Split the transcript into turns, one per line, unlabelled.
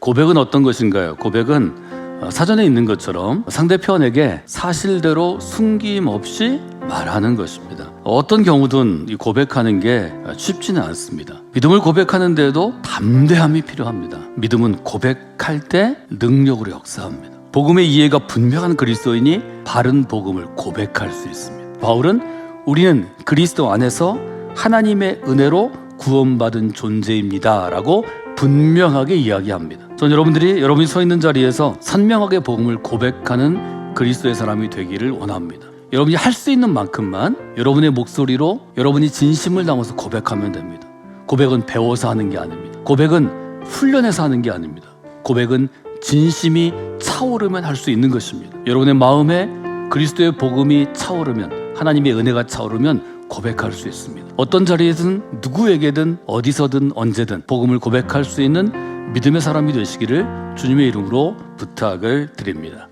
고백은 어떤 것인가요? 고백은 어, 사전에 있는 것처럼 상대편에게 사실대로 숨김없이 말하는 것입니다. 어떤 경우든 이 고백하는 게 쉽지는 않습니다. 믿음을 고백하는데도 담대함이 필요합니다. 믿음은 고백할 때 능력으로 역사합니다. 복음의 이해가 분명한 그리스도인이 바른 복음을 고백할 수 있습니다. 바울은 우리는 그리스도 안에서 하나님의 은혜로 구원받은 존재입니다라고 분명하게 이야기합니다. 전 여러분들이 여러분이 서 있는 자리에서 선명하게 복음을 고백하는 그리스도의 사람이 되기를 원합니다. 여러분이 할 수 있는 만큼만 여러분의 목소리로 여러분이 진심을 담아서 고백하면 됩니다. 고백은 배워서 하는 게 아닙니다. 고백은 훈련해서 하는 게 아닙니다. 고백은 진심이 차오르면 할 수 있는 것입니다. 여러분의 마음에 그리스도의 복음이 차오르면 하나님의 은혜가 차오르면 고백할 수 있습니다. 어떤 자리에든 누구에게든 어디서든 언제든 복음을 고백할 수 있는 믿음의 사람이 되시기를 주님의 이름으로 부탁을 드립니다.